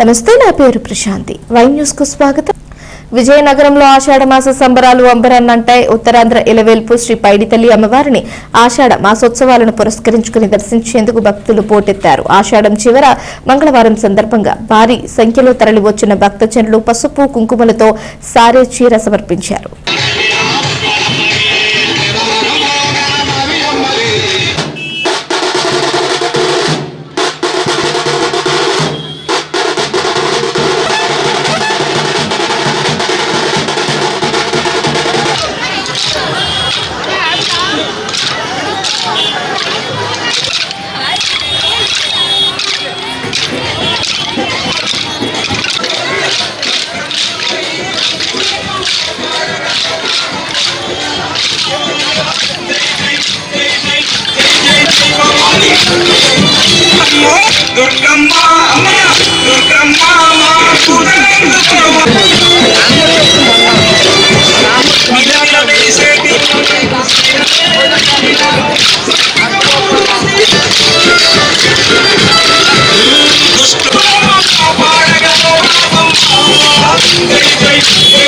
నమస్తే నా పేరు ప్రశాంతి. వై న్యూస్కు స్వాగతం. విజయనగరంలో ఆషాఢ మాస సంబరాలు అంబరన్నంటాయి. ఉత్తరాంధ్ర ఇలవేల్పు శ్రీ పైడితల్లి అమ్మవారిని ఆషాఢ మాసోత్సవాలను పురస్కరించుకుని దర్శించేందుకు భక్తులు పోటెత్తారు. ఆషాఢం చివర మంగళవారం సందర్భంగా భారీ సంఖ్యలో తరలివచ్చిన భక్తజనులు పసుపు కుంకుమలతో సారే చీర సమర్పించారు. दुर्गम्मा दुर्गम्मा दुष्ट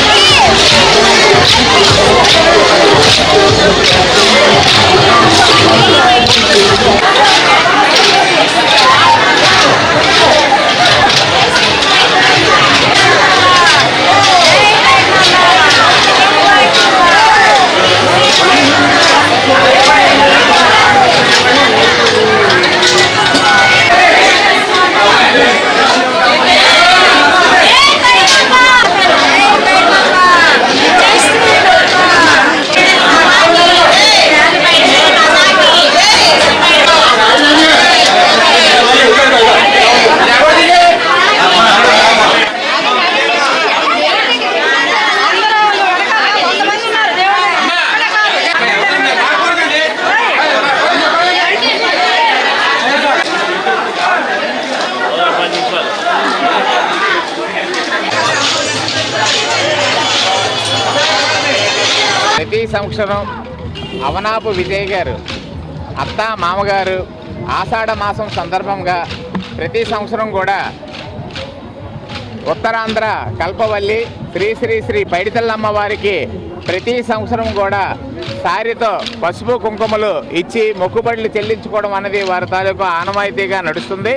సంవత్సరం అవనాపు విజయ్ గారు అత్త మామగారు ఆషాఢ మాసం సందర్భంగా ప్రతి సంవత్సరం కూడా ఉత్తరాంధ్ర కల్పవల్లి శ్రీ శ్రీ శ్రీ పైడితల్లమ్మ వారికి ప్రతి సంవత్సరం కూడా సారితో పసుపు కుంకుమలు ఇచ్చి మొక్కుబడులు చెల్లించుకోవడం అనేది వారి తాలూకు ఆనవాయితీగా నడుస్తుంది.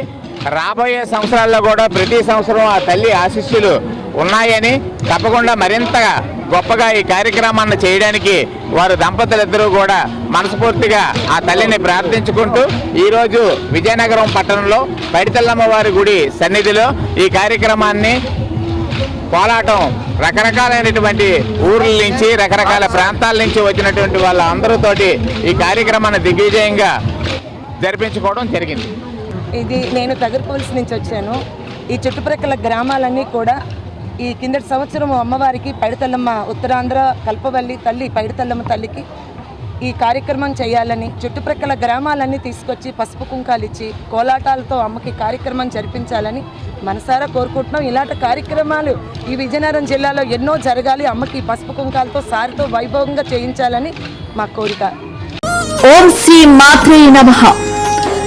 రాబోయే సంవత్సరాల్లో కూడా ప్రతి సంవత్సరం ఆ తల్లి ఆశీస్సులు ఉన్నాయని తప్పకుండా మరింతగా గొప్పగా ఈ కార్యక్రమాన్ని చేయడానికి వారు దంపతులిద్దరూ కూడా మనస్ఫూర్తిగా ఆ తల్లిని ప్రార్థించుకుంటూ ఈరోజు విజయనగరం పట్టణంలో పైడితల్లమ్మవారి గుడి సన్నిధిలో ఈ కార్యక్రమాన్ని పోలాటం రకరకాలైనటువంటి ఊర్ల నుంచి రకరకాల ప్రాంతాల నుంచి వచ్చినటువంటి వాళ్ళందరితోటి ఈ కార్యక్రమాన్ని దిగ్విజయంగా జరిపించుకోవడం జరిగింది. ఇది నేను తగరపోల్స్ నుంచి వచ్చాను. ఈ చుట్టుప్రక్కల గ్రామాలన్నీ కూడా ఈ కిందటి సంవత్సరం అమ్మవారికి పైడితల్లమ్మ ఉత్తరాంధ్ర కల్పవల్లి తల్లి పైడితల్లమ్మ తల్లికి ఈ కార్యక్రమం చేయాలని చుట్టుప్రక్కల గ్రామాలన్నీ తీసుకొచ్చి పసుపు కుంకాలు ఇచ్చి కోలాటాలతో అమ్మకి కార్యక్రమం జరిపించాలని మనసారా కోరుకుంటున్నాం. ఇలాంటి కార్యక్రమాలు ఈ విజయనగరం జిల్లాలో ఎన్నో జరగాలి. అమ్మకి పసుపు కుంకాలతో సారితో వైభవంగా చేయించాలని మా కోరిక. ఓం శ్రీ మాత్రే నమః.